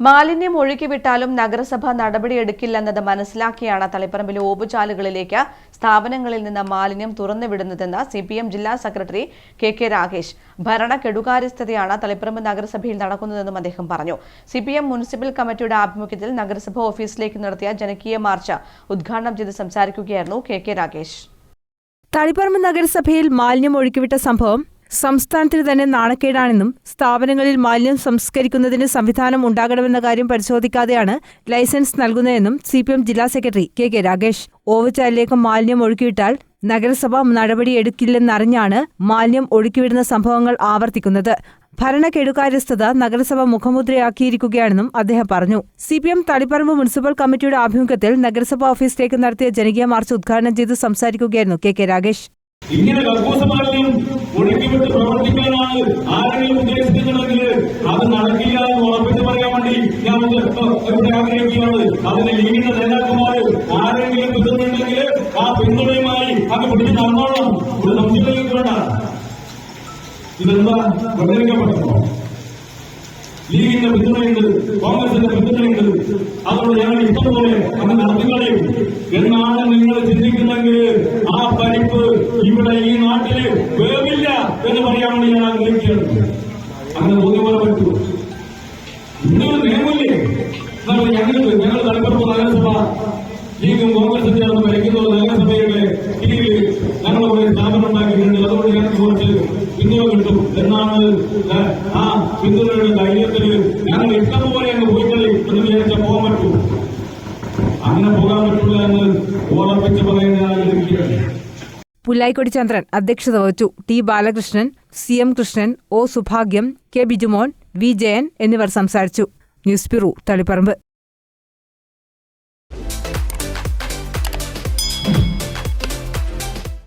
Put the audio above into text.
മാലിന്യം ഒഴുക്കിവിട്ടാലും നഗരസഭ നടപടിയെടുക്കില്ലെന്നത് മനസ്സിലാക്കിയാണ് തളിപ്പറമ്പിലെ ഓപുചാലുകളിലേക്ക് സ്ഥാപനങ്ങളിൽ നിന്ന് മാലിന്യം തുറന്നുവിടുന്നതെന്ന് സി പി എം ജില്ലാ സെക്രട്ടറി കെ കെ രാകേഷ്. ഭരണ കെടുകാര്യസ്ഥതയാണ് തളിപ്പറമ്പ് നഗരസഭയിൽ നടക്കുന്നതെന്നും അദ്ദേഹം പറഞ്ഞു. സി പി എം മുനിസിപ്പൽ കമ്മിറ്റിയുടെ ആഭിമുഖ്യത്തിൽ നഗരസഭ ഓഫീസിലേക്ക് നടത്തിയ ജനകീയ മാർച്ച് ഉദ്ഘാടനം ചെയ്ത് സംസാരിക്കുകയായിരുന്നു കെ കെ രാകേഷ്. തളിപ്പറമ്പ് നഗരസഭയിൽ മാലിന്യം ഒഴുക്കിവിട്ട സംഭവം സംസ്ഥാനത്തിന് തന്നെ നാണക്കേടാണെന്നും സ്ഥാപനങ്ങളിൽ മാലിന്യം സംസ്കരിക്കുന്നതിന് സംവിധാനം ഉണ്ടാകണമെന്ന കാര്യം പരിശോധിക്കാതെയാണ് ലൈസൻസ് നൽകുന്നതെന്നും സി പി എം ജില്ലാ സെക്രട്ടറി കെ കെ രാഗേഷ് ഓവച്ചാലിലേക്ക് മാലിന്യം ഒഴുക്കിവിട്ടാൽ നഗരസഭ നടപടിയെടുക്കില്ലെന്നറിഞ്ഞാണ് മാലിന്യം ഒഴുക്കിവിടുന്ന സംഭവങ്ങൾ ആവർത്തിക്കുന്നത്. ഭരണകെടുകാര്യസ്ഥത നഗരസഭ മുഖമുദ്രയാക്കിയിരിക്കുകയാണെന്നും അദ്ദേഹം പറഞ്ഞു. C P M Thaliparamba municipal കമ്മിറ്റിയുടെ ആഭിമുഖ്യത്തിൽ നഗരസഭാ ഓഫീസിലേക്ക് നടത്തിയ ജനകീയ മാർച്ച് ഉദ്ഘാടനം ചെയ്ത് സംസാരിക്കുകയായിരുന്നു കെ കെ രാഗേഷ് ഇങ്ങനെ കക്കൂസ് മാലിന്യം ഒഴുക്കിവിട്ട് പ്രവർത്തിക്കാനാണ് ആരെങ്കിലും ഉദ്ദേശിക്കുന്നുണ്ടെങ്കിൽ അത് നടക്കില്ല എന്ന് ഉറപ്പിച്ച് പറയാൻ വേണ്ടി ഞാൻ ഇത് ഇവിടെ ആഗ്രഹിക്കുകയാണ് അതിന് ലീഗിന്റെ നേതാക്കന്മാർ ആരെങ്കിലും കിട്ടുന്നുണ്ടെങ്കിൽ ആ പിന്തുണയുമായി അത് പിടിച്ച് നടന്നോളണം ഒരു സംശയത്തിലേക്ക് വേണ്ട ഇതെന്താ പ്രചരിക്കപ്പെട്ടോ ലീഗിന്റെ പിന്തുണയുണ്ട് കോൺഗ്രസിന്റെ പിന്തുണയുണ്ട് അതുകൊണ്ട് ഞങ്ങൾ ഇഷ്ടംപോലെ അങ്ങ് നടത്തിക്കളയും എന്നാണ് നിങ്ങൾ ചിന്തിക്കുന്നെങ്കിൽ ആ പരിപ്പ് ഇവിടെ ഈ വേവില്ല എന്ന് പറയാൻ വേണ്ടി ഞാൻ ആഗ്രഹിക്കുകയാണ് അങ്ങനെ തോന്നിയപോലെ പറ്റൂ ഇന്നൊരു നിയമമില്ലേ എന്നാൽ ഞങ്ങൾ ഞങ്ങൾ തലപ്പുറത്ത് നഗരസഭ ലീഗും കോൺഗ്രസും ചേർന്ന് ഭരിക്കുന്ന നഗരസഭയുടെ കീഴിൽ ഞങ്ങൾ സ്ഥാപനം ഉണ്ടാക്കിയിട്ടുണ്ട്. അതുകൊണ്ട് ഞങ്ങൾക്ക് കുറച്ച് പിന്തുണ കിട്ടും. എന്നാണ് ആ പിന്തുണയുടെ ധൈര്യത്തിൽ ഞങ്ങൾ ഇഷ്ടം പോലെ അങ്ങ് പോയിക്കളി എന്ന് വിചാരിച്ച പോകാൻ പറ്റൂ. അങ്ങനെ പോകാൻ പറ്റില്ല എന്ന് ഓർമ്മിച്ച് പറയാൻ ഞാൻ ആഗ്രഹിക്കുകയാണ്. പുല്ലായിക്കൊടി ചന്ദ്രൻ അധ്യക്ഷത വഹിച്ചു. T Balakrishnan C M Krishnan O Subhagyam K Bijumon V Jayan എന്നിവർ സംസാരിച്ചു. News bureau Thaliparamba.